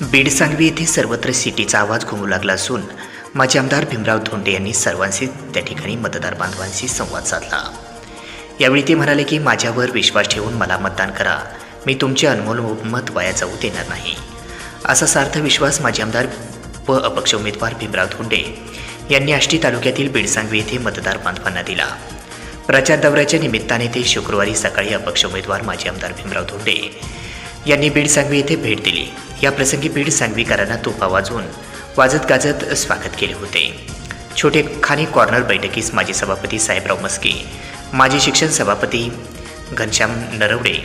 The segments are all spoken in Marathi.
बीड सांगवी येथे सर्वत्र सिटीचा आवाज घुमू लागला असून माजी आमदार भीमराव धोंडे यांनी सर्वांशी त्या ठिकाणी मतदार बांधवांशी संवाद साधला. यावेळी ते म्हणाले की माझ्यावर विश्वास ठेवून मला मतदान करा. मी तुमचे अनमोल हो- मत वाया जाऊ देणार नाही. असा सार्थ विश्वास माजी आमदार व अपक्ष उमेदवार भीमराव धोंडे यांनी आष्टी तालुक्यातील बीडसांगवी येथे मतदार बांधवांना दिला. प्रचार दौऱ्याच्या निमित्ताने ते शुक्रवारी सकाळी अपक्ष उमेदवार माजी आमदार भीमराव धोंडे यांनी बीड सांगवी येथे भेट दिली. या प्रसंगी बीड सांगवीकरांना तोफा वाजवून वाजत गाजत स्वागत केले होते. छोटे खानी कॉर्नर बैठकीस माजी सभापती साहेबराव मस्के माजी शिक्षण सभापती घनश्याम नरवडे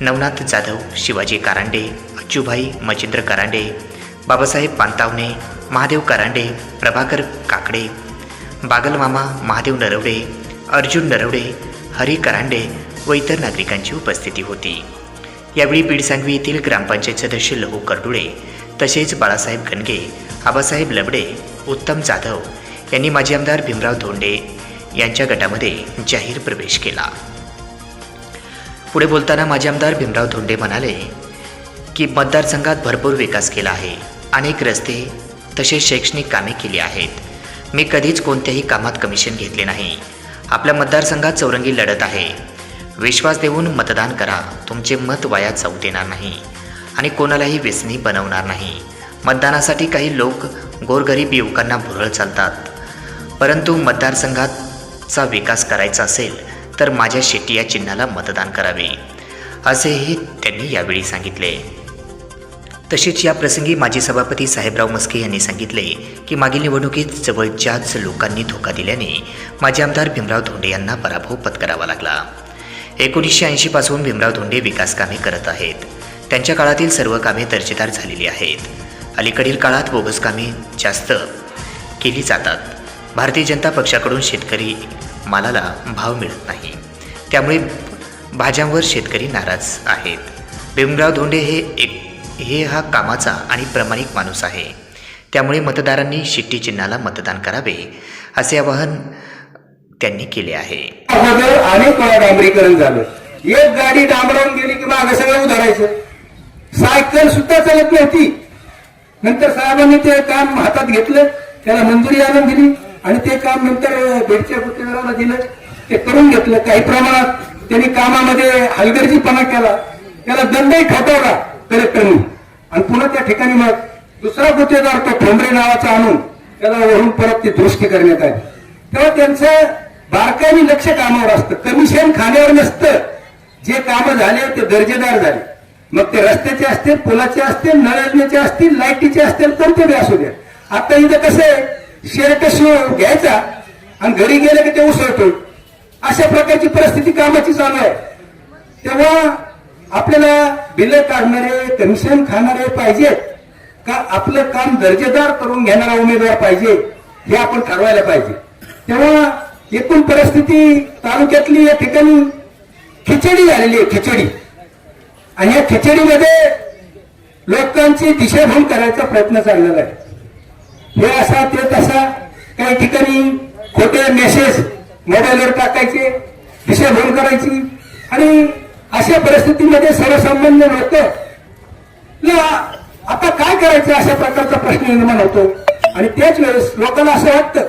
नवनाथ जाधव शिवाजी कारांडे अच्चूभाई मचिंद्र करांडे बाबासाहेब पांतावणे महादेव करांडे प्रभाकर काकडे बागलमामा महादेव नरवडे अर्जुन नरवडे हरी करांडे व इतर नागरिकांची उपस्थिती होती. यावेळी बीडसांगवी येथील ग्रामपंचायत सदस्य लहू करडुळे तसेच बाळासाहेब गणगे आबासाहेब लबडे उत्तम जाधव यांनी माजी आमदार भीमराव धोंडे यांच्या गटामध्ये जाहीर प्रवेश केला. पुढे बोलताना माजी आमदार भीमराव धोंडे म्हणाले की मतदारसंघात भरपूर विकास केला आहे. अनेक रस्ते तसेच शैक्षणिक कामे केली आहेत. मी कधीच कोणत्याही कामात कमिशन घेतले नाही. आपल्या मतदारसंघात चौरंगी लढत आहे. विश्वास देऊन मतदान करा. तुमचे मत वाया जाऊ देणार नाही. आणि कोणालाही व्यसनी बनवणार नाही. मतदानासाठी काही लोक गोरगरीब युवकांना भुरळ चालतात. परंतु मतदारसंघाचा विकास करायचा असेल तर माझ्या शेट्टी या चिन्हाला मतदान करावे. असेही त्यांनी यावेळी सांगितले. तसेच या प्रसंगी माजी सभापती साहेबराव मस्के यांनी सांगितले की मागील निवडणुकीत जवळच्याच लोकांनी धोका दिल्याने माजी आमदार भीमराव धोंडे यांना पराभव पत्करावा लागला. एकोणीसशे ऐंशीपासून भीमराव धोंडे विकास कामे करत आहेत. त्यांच्या काळातील सर्व कामे दर्जेदार झालेली आहेत. अलीकडील काळात बोगस कामे जास्त केली जातात. भारतीय जनता पक्षाकडून शेतकरी मालाला भाव मिळत नाही. त्यामुळे भाज्यांवर शेतकरी नाराज आहेत. भीमराव धोंडे हे एक हे हा कामाचा आणि प्रामाणिक माणूस आहे. त्यामुळे मतदारांनी शिट्टी चिन्हाला मतदान करावे असे आवाहन त्यांनी केले आहे. अगोदर अनेक वेळा डांबरीकरण झालं. एक गाडी डांबरावून गेली की मागे सगळं उधारायचं. सायकल सुद्धा चालत नव्हती. नंतर साहेबांनी ते काम हातात घेतलं त्याला मंजुरी आणून दिली आणि ते काम नंतर बेडच्या गुत्तेदाराला दिलं. ते करून घेतलं. काही प्रमाणात त्यांनी कामामध्ये हलगर्जीपणा केला. त्याला दंडही ठोठावला कलेक्टरनी आणि पुन्हा त्या ठिकाणी मग दुसरा गुत्तेदार तो ठोंबरे नावाचा आणून त्याला वरून परत ती दुरुस्ती करण्यात आली. तेव्हा त्यांचं बारकाईने लक्ष कामावर असतं. कमिशन खाण्यावर नसतं. जे कामं झाले ते दर्जेदार झाले. मग ते रस्त्याचे असतील पुलाचे असतील नळ योजनेचे असतील लाईटीचे असतील कोणते बी असू द्या. आता इथं कसं आहे? शर्ट शिव घ्यायचा आणि घरी गेलं की ते उसळतो अशा प्रकारची परिस्थिती कामाची चालू आहे. तेव्हा आपल्याला बिलं काढणारे कमिशन खाणारे पाहिजेत. का आपलं काम दर्जेदार करून घेणारा उमेदवार पाहिजे हे आपण ठरवायला पाहिजे. तेव्हा एकूण परिस्थिती तालुक्यातली या ठिकाणी खिचडी झालेली आहे खिचडी. आणि या खिचडीमध्ये लोकांची दिशाभूल करायचा प्रयत्न चाललेला आहे. हे असा ते तसा काही ठिकाणी खोटे मेसेज मोबाईलवर टाकायचे दिशाभूल करायची. आणि अशा परिस्थितीमध्ये सर्वसामान्य लोक आता काय करायचं? अशा प्रकारचा प्रश्न निर्माण होतो. आणि त्याच वेळेस लोकांना असं वाटतं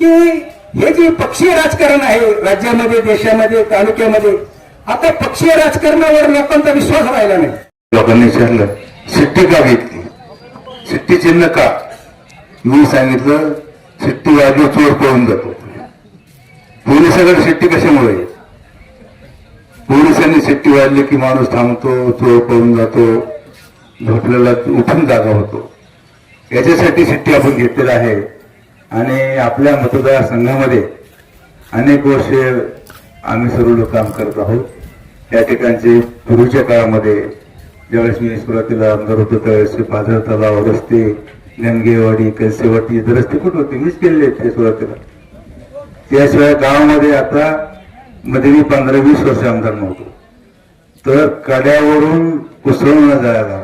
की हे जे पक्षीय राजकारण आहे राज्यामध्ये देशामध्ये तालुक्यामध्ये आता पक्षीय राजकारणावर लोकांचा विश्वास राहिला नाही. लोकांनी विचारलं सिट्टी का घेतली? सिट्टी चिन्ह का? मी सांगितलं सिट्टी वाजव चोर पळून जातो. पोलिसाकडे सिट्टी कशामुळे? पोलिसांनी सिट्टी वाजली की माणूस थांबतो चोर पळून जातो झोपलेला उठून जागा होतो. याच्यासाठी सिट्टी आपण घेतलेला आहे. आणि आपल्या मतदारसंघामध्ये अनेक वर्षे आम्ही सर्व लोक काम करत आहोत. या ठिकाणचे पूर्वीच्या काळामध्ये ज्यावेळेस मी सुरुवातीला आमदार होतो त्यावेळेस पाझर तलाव रस्ते गंगेवाडी कलसेवाडी इथे रस्ते कुठे होते मीच केलेले ते सुरुवातीला. त्याशिवाय गावामध्ये आता मध्ये मी पंधरा वीस वर्ष आमदार नव्हतो. तर कड्यावरून कुसळून जायला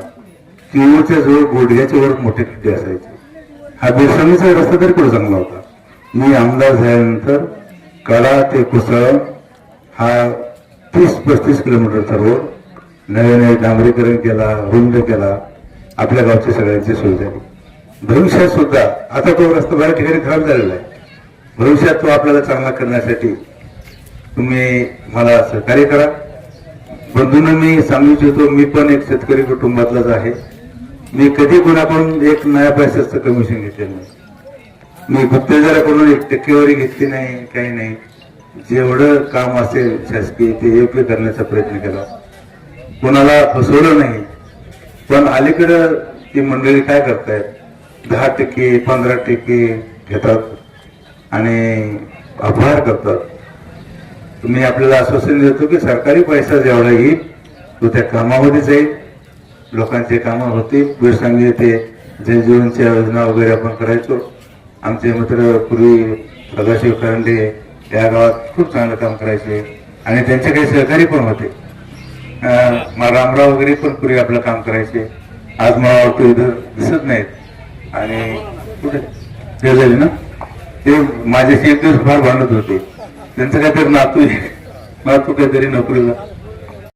किंवा जवळ गोडग्याच्या वर मोठे खड्डे असायचे. हा बेसमीचा रस्ता तरी कुठे चांगला होता? मी आमदार झाल्यानंतर कडा ते कुसळ हा तीस पस्तीस किलोमीटरचा रोड नवे नवे डांबरीकरण केला रुंद केला आपल्या गावची सगळ्यांची सोय झाली. भविष्यात सुद्धा आता तो रस्ता बऱ्याच ठिकाणी खराब झालेला आहे. भविष्यात तो आपल्याला चांगला करण्यासाठी तुम्ही मला सहकार्य करा. बंधूंना मी सांगू इच्छितो मी पण एक शेतकरी कुटुंबातलाच आहे. मी कधी कोणाकडून एक नया पैशाचं कमिशन घेतलेलं नाही. मी गुप्तेदाराकडून एक टक्केवारी घेतली नाही काही नाही. जेवढं काम असेल शासकीय ते योग्य करण्याचा प्रयत्न केला. कोणाला फसवलं नाही. पण अलीकडं ती मंडळी काय करतायत? दहा टक्के पंधरा टक्के घेतात आणि अपहार करतात. मी आपल्याला आश्वासन देतो की सरकारी पैसा जेवढा येईल तो त्या कामामध्ये जाईल. लोकांचे कामं होतील वेळसांगी ते जय योजना वगैरे आपण करायचो. आमचे मित्र पूर्वी सदाशिव करंडे या गावात खूप चांगलं काम करायचे. आणि त्यांचे काही सहकारी पण होते. मा- रामराव वगैरे पण पूर्वी आपलं काम करायचे. आज मला वाटतो इथं दिसत नाहीत. आणि कुठे? ते झाले ना? ते माझ्याशी एक दिवस फार भांडत होते. त्यांचं काहीतरी नातू आहे नातू काहीतरी नोकरीला